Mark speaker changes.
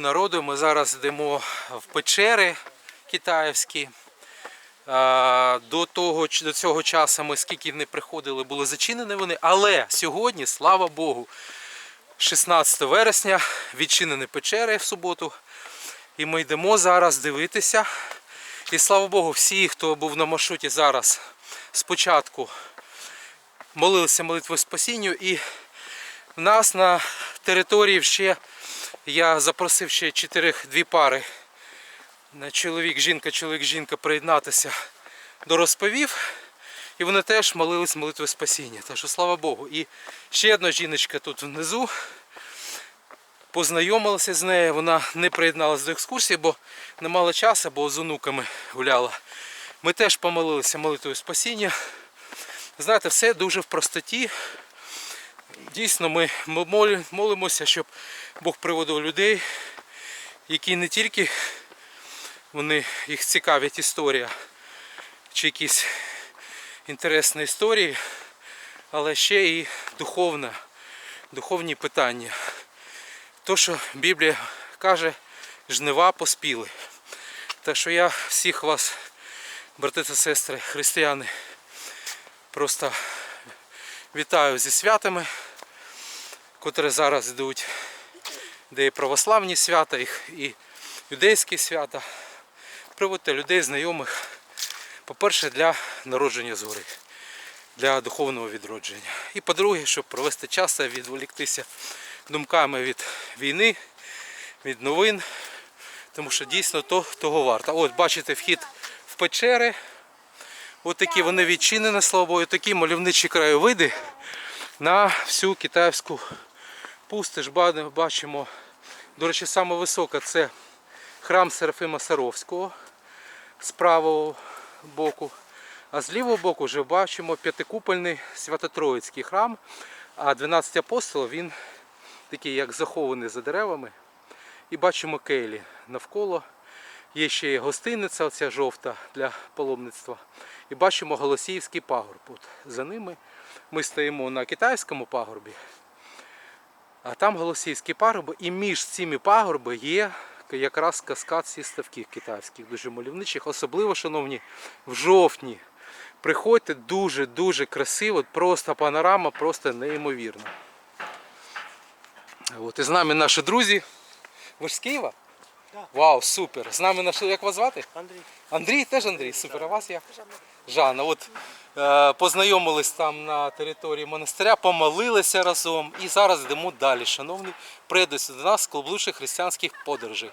Speaker 1: Народу ми зараз йдемо в печери китаївські. До того до цього часу ми скільки не приходили, були зачинені вони. Але сьогодні, слава Богу, 16 вересня відчинені печери в суботу. І ми йдемо зараз дивитися. І слава Богу, всі, хто був на маршруті зараз спочатку молилися молитвою спасінню. І в нас на території ще я запросив ще чотирих дві пари. Чоловік, жінка, чоловік, жінка приєднатися до розповів. І вони теж молились молитвою спасіння. Так що слава Богу. І ще одна жіночка тут внизу. Познайомилася з нею, вона не приєдналася до екскурсії, бо не мала часу, бо з онуками гуляла. Ми теж помолилися молитвою спасіння. Знаєте, все дуже в простоті. Дійсно, ми молимося, щоб Бог приводив людей, які не тільки вони, їх цікавить історія чи якісь інтересні історії, але ще і духовна, духовні питання. То, що Біблія каже, жнива поспіли. Так що я всіх вас, брати та сестри, християни, просто вітаю зі святами, котрі зараз йдуть, де і православні свята, і юдейські свята. Приводьте людей, знайомих, по-перше, для народження згори, для духовного відродження. І по-друге, щоб провести час відволіктися думками від війни, від новин, тому що дійсно то того варто. От бачите вхід в печери. Ось такі вони відчинені, слава Богу, такі мальовничі краєвиди на всю китайську пустиш. Бачимо, до речі, саме висока це храм Серафима Саровського з правого боку. А з лівого боку вже бачимо п'ятикупольний Свято-Троїцький храм. А 12 апостолів він такий як захований за деревами. І бачимо келі навколо. Є ще гостиниця, оця жовта для паломництва. І бачимо Голосіївський пагорб. От за ними ми стоїмо на китайському пагорбі, там Голосіївський пагорб. І між цими пагорби є якраз каскад всіх ставків китайських, дуже мальовничих. Особливо, шановні, в жовтні. Приходьте дуже-дуже красиво, просто панорама, просто неймовірна. От і з нами наші друзі. Ви ж з Києва?
Speaker 2: Так.
Speaker 1: Вау, супер. З нами наш, як вас звати?
Speaker 2: Андрій,
Speaker 1: Андрій, теж Андрій, супер. А вас як? Жанна. От е, познайомились там на території монастиря, помолилися разом і зараз йдемо далі. Шановні, приєднуйтесь до нас з християнських подорожей.